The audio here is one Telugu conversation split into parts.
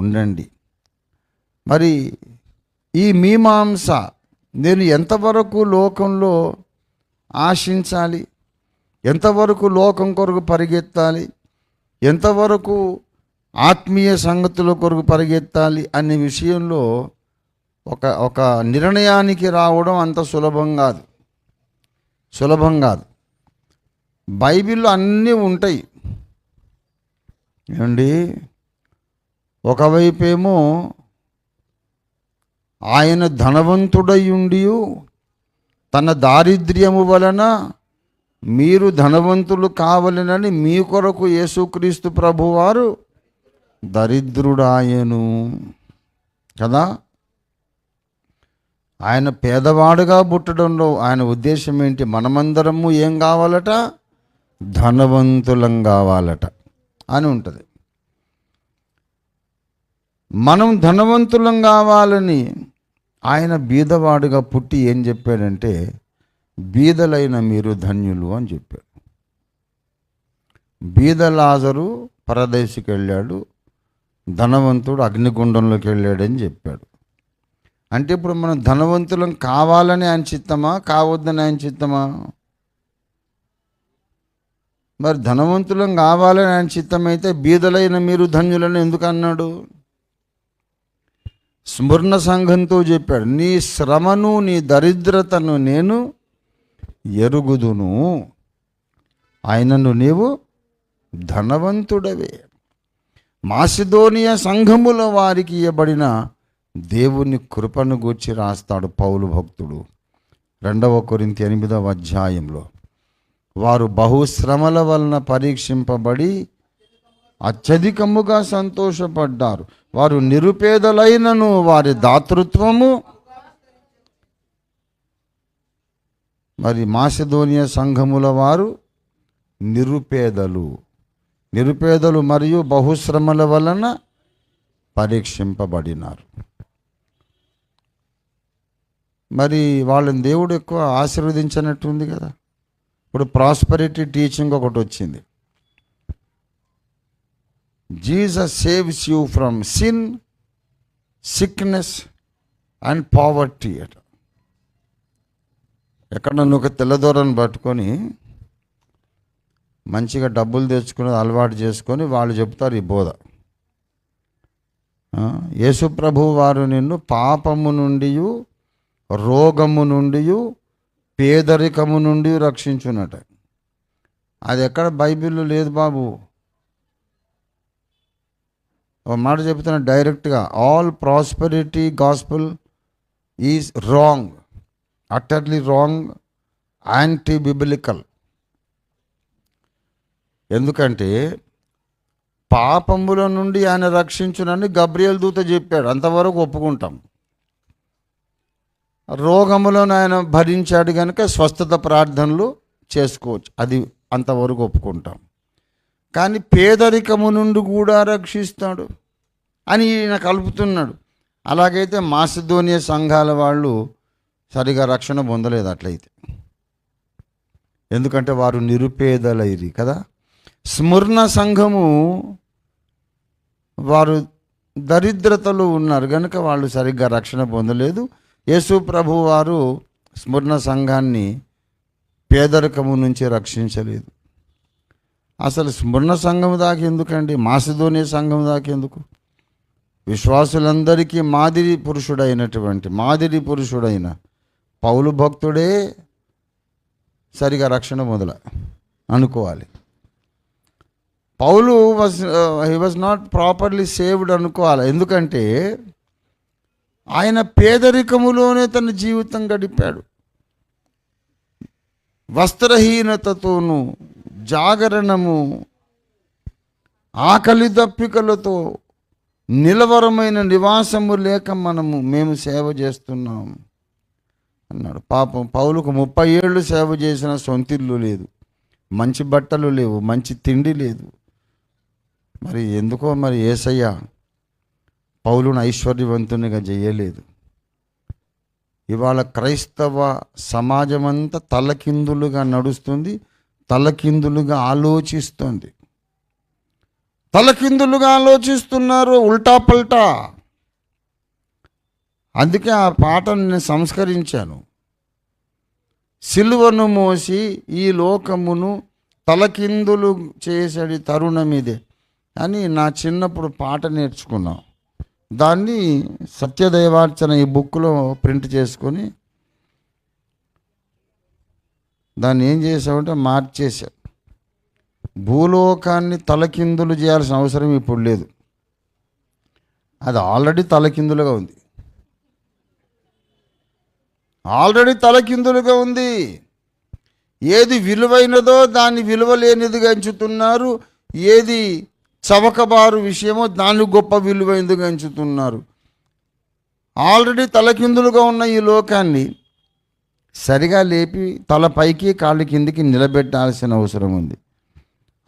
ఉండండి. మరి ఈ మీమాంస నేను ఎంతవరకు లోకంలో ఆశించాలి? ఎంతవరకు లోకం కొరకు పరిగెత్తాలి? ఎంతవరకు ఆత్మీయ సంగతుల కొరకు పరిగెత్తాలి అనే విషయంలో ఒక ఒక నిర్ణయానికి రావడం అంత సులభం కాదు. సులభం కాదు. బైబిల్లో అన్నీ ఉంటాయి. ఏమండి? ఒకవైపేమో ఆయన ధనవంతుడై ఉండి తన దారిద్ర్యము వలన మీరు ధనవంతులు కావాలనని మీ కొరకు యేసుక్రీస్తు ప్రభువారు దరిద్రుడాయను. కదా? ఆయన పేదవాడుగా పుట్టడంలో ఆయన ఉద్దేశం ఏంటి? మనమందరము ఏం కావాలట? ధనవంతులం కావాలట అని ఉంటుంది. మనం ధనవంతులం కావాలని ఆయన బీదవాడుగా పుట్టి ఏం చెప్పాడంటే బీదలైన మీరు ధన్యులు అని చెప్పాడు. బీద లాజరు పరదేశికి వెళ్ళాడు ధనవంతుడు అగ్నిగుండంలోకి వెళ్ళాడని చెప్పాడు. అంటే ఇప్పుడు మనం ధనవంతులం కావాలని ఆయన చిత్తమా కావద్దని ఆయన చిత్తమా? మరి ధనవంతులం కావాలని ఆయన చిత్తమైతే బీదలైన మీరు ధన్యులని ఎందుకు అన్నాడు? స్మరణ సంఘంతో చెప్పాడు నీ శ్రమను నీ దరిద్రతను నేను ఎరుగుదును. ఆయనను నీవు ధనవంతుడవే. మాసిదోనియ సంఘముల వారికి ఇవ్వబడిన దేవుని కృపను గూర్చి రాస్తాడు పౌలు భక్తుడు. రెండవ కొరింత ఎనిమిదవ అధ్యాయంలో వారు బహుశ్రమల వలన పరీక్షింపబడి అత్యధికముగా సంతోషపడ్డారు. వారు నిరుపేదలైనను వారి దాతృత్వము. మరి మాసిధోనియ సంఘముల వారు నిరుపేదలు. నిరుపేదలు మరియు బహుశ్రమల వలన పరీక్షింపబడినారు. మరి వాళ్ళని దేవుడు ఎక్కువ ఆశీర్వదించినట్టుంది కదా. ఇప్పుడు ప్రాస్పరిటీ టీచింగ్ ఒకటి వచ్చింది. Jesus saves you from sin sickness and poverty అట. ఎక్కడ నువ్వు ఒక తెల్లదూరని పట్టుకొని మంచిగా డబ్బులు తెచ్చుకుని అలవాటు చేసుకొని వాళ్ళు చెప్తారు ఈ బోధ. యేసుప్రభు వారు నిన్ను పాపము నుండి రోగము నుండి పేదరికము నుండి రక్షించునట. అది ఎక్కడ బైబిల్లో లేదు బాబు. ఒక మాట చెప్తున్నా డైరెక్ట్గా all prosperity gospel is wrong utterly wrong anti biblical ఎందుకంటే పాపముల నుండి ఆయన రక్షించునని గబ్రియల్ దూత చెప్పాడు. అంతవరకు ఒప్పుకుంటాం. రోగములను ఆయన భరించాడు కనుక స్వస్థత ప్రార్థనలు చేసుకోవచ్చు. అది అంతవరకు ఒప్పుకుంటాం. కానీ పేదరికము నుండి కూడా రక్షిస్తాడు అని ఈయన కలుపుతున్నాడు. అలాగైతే మాసిధోనియ సంఘాల వాళ్ళు సరిగా రక్షణ పొందలేదు అట్లయితే. ఎందుకంటే వారు నిరుపేదలైరి కదా. స్మరణ సంఘము వారు దరిద్రతలో ఉన్నారు కనుక వాళ్ళు సరిగ్గా రక్షణ పొందలేదు. యేసు ప్రభు వారు స్మరణ సంఘాన్ని పేదరికము నుంచి రక్షించలేదు. అసలు స్మరణ సంఘం దాకా ఎందుకండి? మాసిధోని సంఘం దాకా ఎందుకు? విశ్వాసులందరికీ మాదిరి పురుషుడైనటువంటి మాదిరి పురుషుడైన పౌలు భక్తుడే సరిగా రక్షణ మొదల అనుకోవాలి. Paul was he was not properly saved అనుకోవాలి. ఎందుకంటే ఆయన పేదరికములోనే తన జీవితం గడిపాడు. వస్త్రహీనతతోనూ జాగరణము ఆకలి దప్పికలతో నిలవరమైన నివాసము లేక మనము మేము సేవ చేస్తున్నాం అన్నాడు. పాపం పౌలుకు ముప్పై ఏళ్ళు సేవ చేసిన సొంతిల్లు లేదు. మంచి బట్టలు లేవు మంచి తిండి లేదు. మరి ఎందుకో మరి ఏసయ్య పౌలును ఐశ్వర్యవంతునిగా చేయలేదు ఇవాళ క్రైస్తవ సమాజం అంతా తలకిందులుగా నడుస్తుంది. తలకిందులుగా ఆలోచిస్తుంది. తలకిందులుగా ఆలోచిస్తున్నారు ఉల్టా పల్టా. అందుకే ఆ పాటను నేను సంస్కరించాను. సిలువను మోసి ఈ లోకమును తలకిందులు చేసడి తరుణమిదే అని నా చిన్నప్పుడు పాట నేర్చుకున్నాం. దాన్ని సత్యదైవార్చన ఈ బుక్లో ప్రింట్ చేసుకొని దాన్ని ఏం చేసామంటే మార్చేసాం భూలోకాన్ని తలకిందులు చేయాల్సిన అవసరం ఇప్పుడు లేదు. అది ఆల్రెడీ తలకిందులుగా ఉంది. ఆల్రెడీ తలకిందులుగా ఉంది. ఏది విలువైనదో దాన్ని విలువ లేనిదిగా ఎంచుతున్నారు. ఏది చవకబారు విషయమో దాన్ని గొప్ప విలువైనదిగా ఎంచుతున్నారు. ఆల్రెడీ తలకిందులుగా ఉన్న ఈ లోకాన్ని సరిగా లేపి తల పైకి కాళ్ళ కిందికి నిలబెట్టాల్సిన అవసరం ఉంది.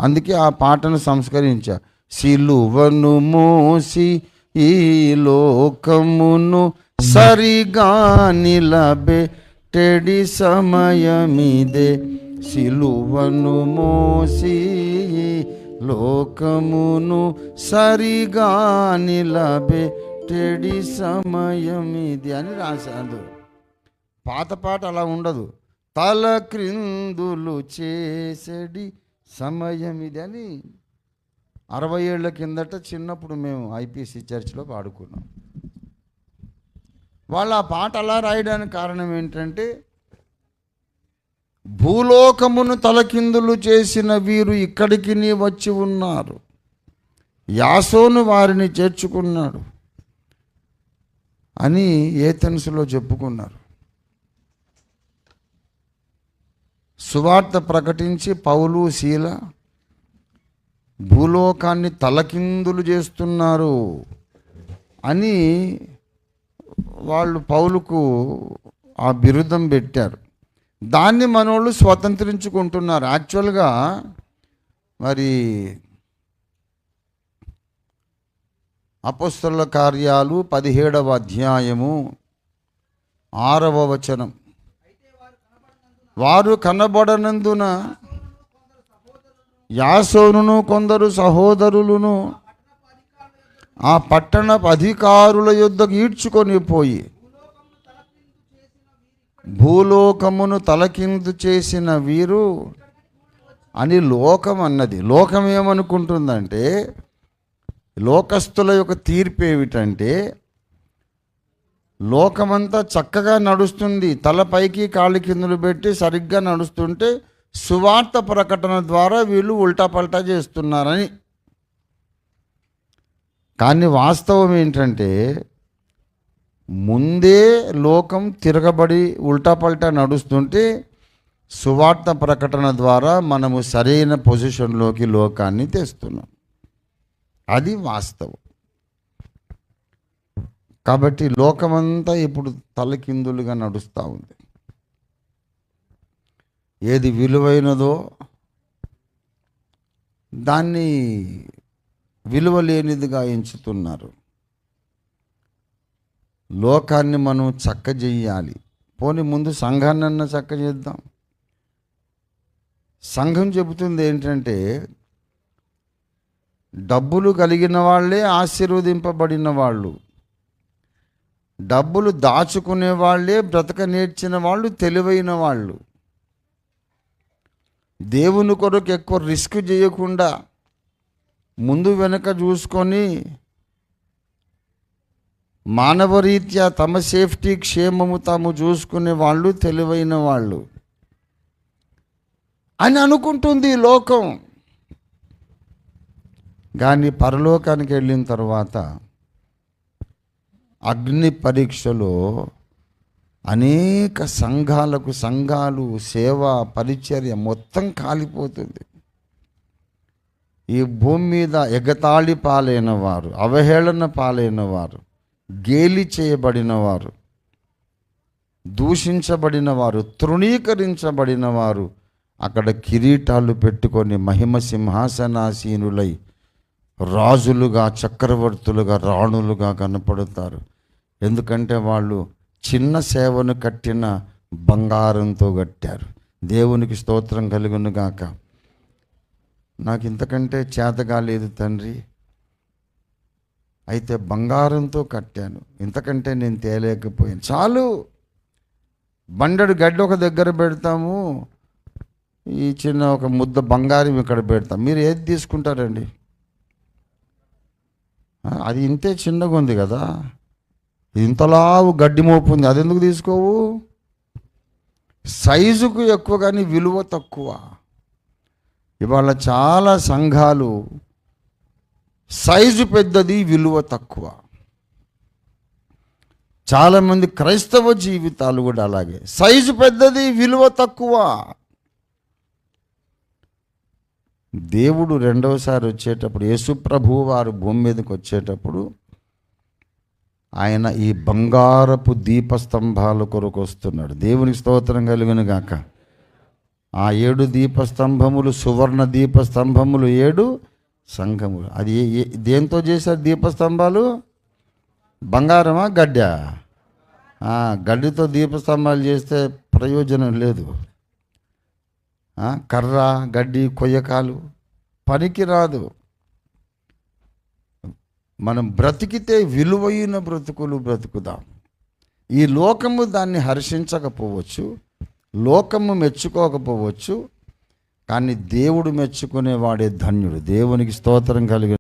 అందుకే ఆ పాటను సంస్కరించా. సిలువను మోసి ఈ లోకమును సరిగా నిలబెట్టెడి సమయమిదే. సిలువను మోసి లోకమును సరిగా నిలబెట్టెడి సమయమిది అని రాశాడు. పాత పాట అలా ఉండదు. తల క్రిందులు చేసడి సమయం ఇది అని అరవై ఏళ్ళ కిందట చిన్నప్పుడు మేము ఐపీసీ చర్చ్లో పాడుకున్నాం. వాళ్ళు ఆ పాట అలా రాయడానికి కారణం ఏంటంటే భూలోకమును తలకిందులు చేసిన వీరు ఇక్కడికి నీ వచ్చి ఉన్నారు. యాసోను వారిని చేర్చుకున్నాడు అని ఏథెన్స్లో చెప్పుకున్నారు. సువార్త ప్రకటించి పౌలు శీల భూలోకాన్ని తలకిందులు చేస్తున్నారు అని వాళ్ళు పౌలుకు ఆ బిరుదం పెట్టారు. దాన్ని మనోళ్ళు స్వతంత్రించుకుంటున్నారు. యాక్చువల్గా మరి అపస్తుల కార్యాలు పదిహేడవ అధ్యాయము ఆరవ వచనం. వారు కనబడనందున యాసోనును కొందరు సహోదరులను ఆ పట్టణపు అధికారుల యుద్ధకు ఈడ్చుకొని పోయి భూలోకమును తలకిందు చేసిన వీరు అని లోకం అన్నది. లోకం ఏమనుకుంటుందంటే లోకస్తుల యొక్క తీర్పు ఏమిటంటే లోకమంతా చక్కగా నడుస్తుంది. తల పైకి కాళ్ళు కిందలు పెట్టి సరిగ్గా నడుస్తుంటే సువార్త ప్రకటన ద్వారా వీళ్ళు ఉల్టా పల్టా చేస్తున్నారని. కానీ వాస్తవం ఏంటంటే ముందే లోకం తిరగబడి ఉల్టా పల్టా నడుస్తుంటే సువార్త ప్రకటన ద్వారా మనము సరైన పొజిషన్లోకి లోకాన్ని తెస్తున్నాం. అది వాస్తవం. కాబట్టి లోకమంతా ఇప్పుడు తలకిందులుగా నడుస్తూ ఉంది. ఏది విలువైనదో దాన్ని విలువ లేనిదిగా ఎంచుతున్నారు. లోకాన్ని మనం చక్క చేయాలి పోనీ ముందు సంఘాన్నన్నా చక్క చేద్దాం సంఘం చెబుతుంది ఏంటంటే డబ్బులు కలిగిన వాళ్ళే ఆశీర్వదింపబడిన వాళ్ళు. డబ్బులు దాచుకునే వాళ్ళే బ్రతక నేర్చిన వాళ్ళు తెలివైన వాళ్ళు. దేవుని కొరకు ఎక్కువ రిస్క్ చేయకుండా ముందు వెనక చూసుకొని మానవరీత్యా తమ సేఫ్టీ క్షేమము తాము చూసుకునే వాళ్ళు తెలివైన వాళ్ళు. అని అనుకుంటుంది లోకం. కానీ పరలోకానికి వెళ్ళిన తర్వాత అగ్ని పరీక్షలో అనేక సంఘాలకు సంఘాలు సేవ పరిచర్య మొత్తం కాలిపోతుంది. ఈ భూమి మీద ఎగతాళి పాలైన వారు అవహేళన పాలైన వారు గేలి చేయబడిన వారు దూషించబడిన వారు తృణీకరించబడిన వారు అక్కడ కిరీటాలు పెట్టుకొని మహిమ సింహాసనాసీనులై రాజులుగా చక్రవర్తులుగా రాణులుగా కనపడతారు. ఎందుకంటే వాళ్ళు చిన్న సేవను కట్టిన బంగారంతో కట్టారు. దేవునికి స్తోత్రం కలుగును గాక. నాకు ఇంతకంటే చేత కాలేదు తండ్రి. అయితే బంగారంతో కట్టాను. ఇంతకంటే నేను తేలేకపోయాను. చాలు. బండడు గడ్డి ఒక దగ్గర పెడతాము. ఈ చిన్న ఒక ముద్ద బంగారం ఇక్కడ పెడతాం. మీరు ఏది తీసుకుంటారండి? అది ఇంతే చిన్నగా ఉంది కదా. ఇంతలావు గడ్డి మోపు ఉంది. అది ఎందుకు తీసుకోవు? సైజుకు ఎక్కువ కానీ విలువ తక్కువ. ఇవాళ చాలా సంఘాలు సైజు పెద్దది విలువ తక్కువ. చాలామంది క్రైస్తవ జీవితాలు కూడా అలాగే. సైజు పెద్దది విలువ తక్కువ. దేవుడు రెండవసారి వచ్చేటప్పుడు యేసుప్రభు వారు భూమి మీదకి వచ్చేటప్పుడు ఆయన ఈ బంగారపు దీపస్తంభాల కొరకు వస్తున్నాడు. దేవునికి స్తోత్రం కలుగును గాక. ఆ ఏడు దీపస్తంభములు సువర్ణ దీపస్తంభములు ఏడు సంఘములు. అది ఏ- దేంతో చేశారు దీపస్తంభాలు? బంగారమా గడ్డ? గడ్డితో దీపస్తంభాలు చేస్తే ప్రయోజనం లేదు. కర్ర గడ్డి కొయ్యకాలు పనికి రాదు మనం బ్రతికితే విలువైన బ్రతుకులు బ్రతుకుదాం. ఈ లోకము దాన్ని హర్షించకపోవచ్చు లోకము మెచ్చుకోకపోవచ్చు కానీ దేవుడు మెచ్చుకునేవాడే ధన్యుడు. దేవునికి స్తోత్రం కలిగి